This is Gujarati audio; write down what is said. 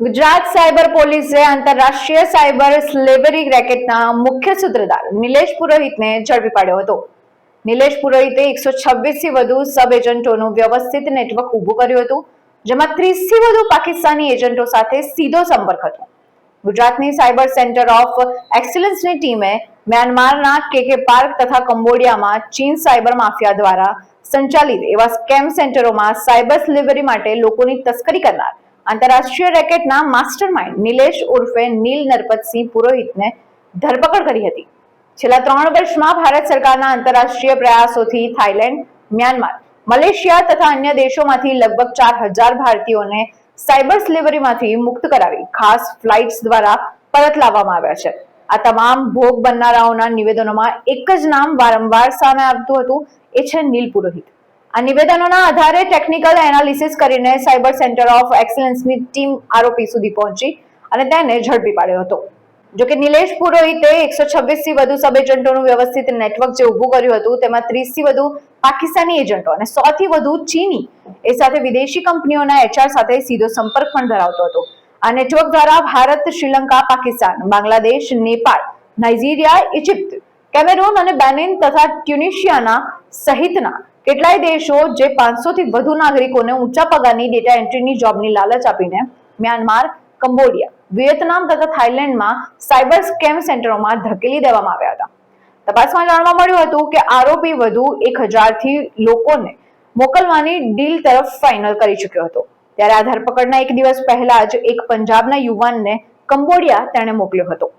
ગુજરાત સાયબર પોલીસે આંતરરાષ્ટ્રીય સાયબર સ્લેવરી રેકેટના મુખ્ય સૂત્રધાર નિલેશ પુરોહિતને ઝડપી પાડ્યો હતો. નિલેશ પુરોહિતે એકસો થી વધુ સબ એજન્ટોનું વ્યવસ્થિત નેટવર્ક ઊભું કર્યું હતું, જેમાં ત્રીસથી વધુ પાકિસ્તાની એજન્ટો સાથે સીધો સંપર્ક હતો. ગુજરાતની સાયબર સેન્ટર ઓફ એક્સલન્સની ટીમે મ્યાનમારના કેકે પાર્ક તથા કંબોડિયામાં ચીન સાયબર માફિયા દ્વારા સંચાલિત એવા સ્કેમ સેન્ટરોમાં સાયબર સ્લેવરી માટે લોકોની તસ્કરી કરનાર આંતરરાષ્ટ્રીય રેકેટના માસ્ટરમાઇન્ડ નિલેશ ઉર્ફે નીલ નરપતસિંહ પુરોહિતને ધરપકડ કરી હતી. છેલ્લા ત્રણ વર્ષમાં ભારત સરકારના આંતરરાષ્ટ્રીય પ્રયાસોથી થાઇલેન્ડ, મ્યાનમાર, મલેશિયા તથા અન્ય દેશોમાંથી લગભગ ચાર હજાર ભારતીયોને સાયબર સ્લેવરીમાંથી મુક્ત કરાવી ખાસ ફ્લાઇટ્સ દ્વારા પરત લાવવામાં આવ્યા છે. આ તમામ ભોગ બનનારાઓના નિવેદનોમાં એક જ નામ વારંવાર સામે આવતું હતું, એ છે નીલ પુરોહિત. આ નિવેદનોના આધારે ટેકનિકલ એનાલિસિસ કરીને સાયબર સેન્ટર ઓફ એક્સલન્સની ટીમ આરોપી સુધી પહોંચી અને તેને ઝડપી પાડ્યો હતો. જોકે નિલેશ પુરોહિતે એકસો થી વધુ સબ એજન્ટોનું વ્યવસ્થિત નેટવર્ક જે ઊભું કર્યું હતું, તેમાં 30 થી વધુ પાકિસ્તાની એજન્ટો અને સોથી વધુ ચીની, એ સાથે વિદેશી કંપનીઓના એચઆર સાથે સીધો સંપર્ક પણ ધરાવતો હતો. આ નેટવર્ક દ્વારા Bharat, Sri Lanka, Pakistan, Bangladesh, Nepal, Nigeria, Egypt, Cameroon અને બેનિન તથા ટ્યુનિશિયાના સહિતના કેટલાય દેશો જે 500 થી વધુ નાગરિકોને ઊંચા પગારની ડેટા એન્ટ્રીની જોબની લાલચ આપીને મ્યાનમાર, કંબોડિયા, વિયેતનામ તથા થાઇલેન્ડમાં સાયબર સ્કેમ સેન્ટરોમાં ધકેલી દેવામાં આવ્યા હતા. તપાસમાં જાણવા મળ્યું હતું કે આરોપી વધુ એક હજારથી લોકોને મોકલવાની ડીલ તરફ ફાઇનલ કરી ચૂક્યો હતો. ત્યારે આ ધરપકડના એક દિવસ પહેલા જ એક પંજાબના યુવાનને કંબોડિયા તેણે મોકલ્યો હતો.